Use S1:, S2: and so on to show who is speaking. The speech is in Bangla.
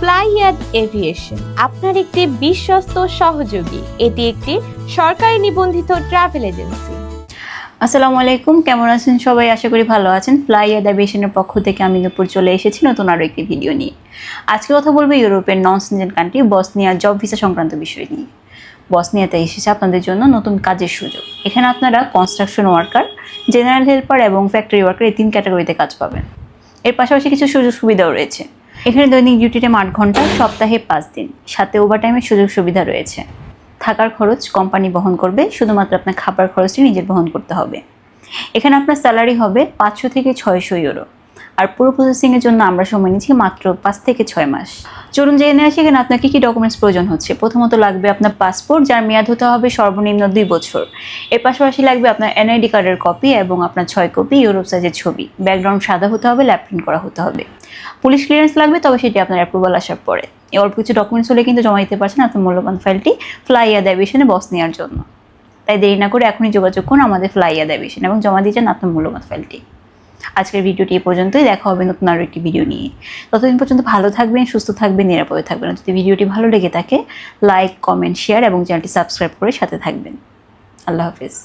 S1: ফ্লাইয়াদ এভিয়েশন, আপনার একটি বিশ্বস্ত সহযোগী। এটি একটি সরকারি নিবন্ধিত ট্রাভেল এজেন্সি।
S2: আসসালামু আলাইকুম, কেমন আছেন সবাই? আশা করি ভালো আছেন। ফ্লাই অ্যাডাবিয়েশনের পক্ষ থেকে আমি দুপুর চলে এসেছি নতুন আরও একটি ভিডিও নিয়ে। আজকে কথা বলব ইউরোপের non Schengen country Bosnia job visa সংক্রান্ত বিষয় নিয়ে। বসনিয়াতে এসেছে আপনাদের জন্য নতুন কাজের সুযোগ। এখানে আপনারা কনস্ট্রাকশন ওয়ার্কার জেনারেল হেল্পার এবং ফ্যাক্টরি ওয়ার্কার এই তিন ক্যাটাগরিতে কাজ পাবেন। এর পাশাপাশি কিছু সুযোগ সুবিধাও রয়েছে। এখানে দৈনিক ডিউটি টাইম আট ঘণ্টা, সপ্তাহে পাঁচ দিন। সাথে ওভারটাইমের সুযোগ সুবিধা রয়েছে। থাকার খরচ কোম্পানি বহন করবে, শুধুমাত্র আপনার খাবার খরচটি নিজের বহন করতে হবে। এখানে আপনার স্যালারি হবে পাঁচশো থেকে ছয়শো ইউরো আর পুরো প্রসেসিংয়ের জন্য আমরা সময় নিচ্ছি মাত্র পাঁচ থেকে ছয় মাস। চলুন জেনে আসি এখানে আপনার কী কী ডকুমেন্টস প্রয়োজন হচ্ছে। প্রথমত লাগবে আপনার পাসপোর্ট যার মেয়াদ হতে হবে সর্বনিম্ন দুই বছর। এর পাশাপাশি লাগবে আপনার এনআইডি কার্ডের কপি এবং আপনার ছয় কপি ইউরোপ সাইজের ছবি। ব্যাকগ্রাউন্ড সাদা হতে হবে ল্যাপ প্রিন্ট করা হতে হবে। পুলিশ ক্লিয়ারেন্স লাগবে, তবে সেটি আপনার অ্যাপ্রুভাল আসার পরে। অল্প কিছু ডকুমেন্টস হলে কিন্তু জমা দিতে পারছেন আপনার মূল্যবান ফাইলটি ফ্লাই অ্যাডাবিশনে বস নেওয়ার জন্য। তাই দেরি না করে এখনই যোগাযোগ করুন আমাদের ফ্লাই অ্যাডাবিশন এবং জমা দিয়ে যান আপনার মূল্যবান ফাইলটি আজকের ভিডিওটি এ পর্যন্তই। দেখা হবে নতুন আরও একটি ভিডিও নিয়ে। ততদিন পর্যন্ত ভালো থাকবেন, সুস্থ থাকবেন, নিরাপদে থাকবেন। যদি ভিডিওটি ভালো লেগে থাকে লাইক কমেন্ট শেয়ার এবং চ্যানেলটি সাবস্ক্রাইব করে সাথে থাকবেন। আল্লাহ হাফিজ।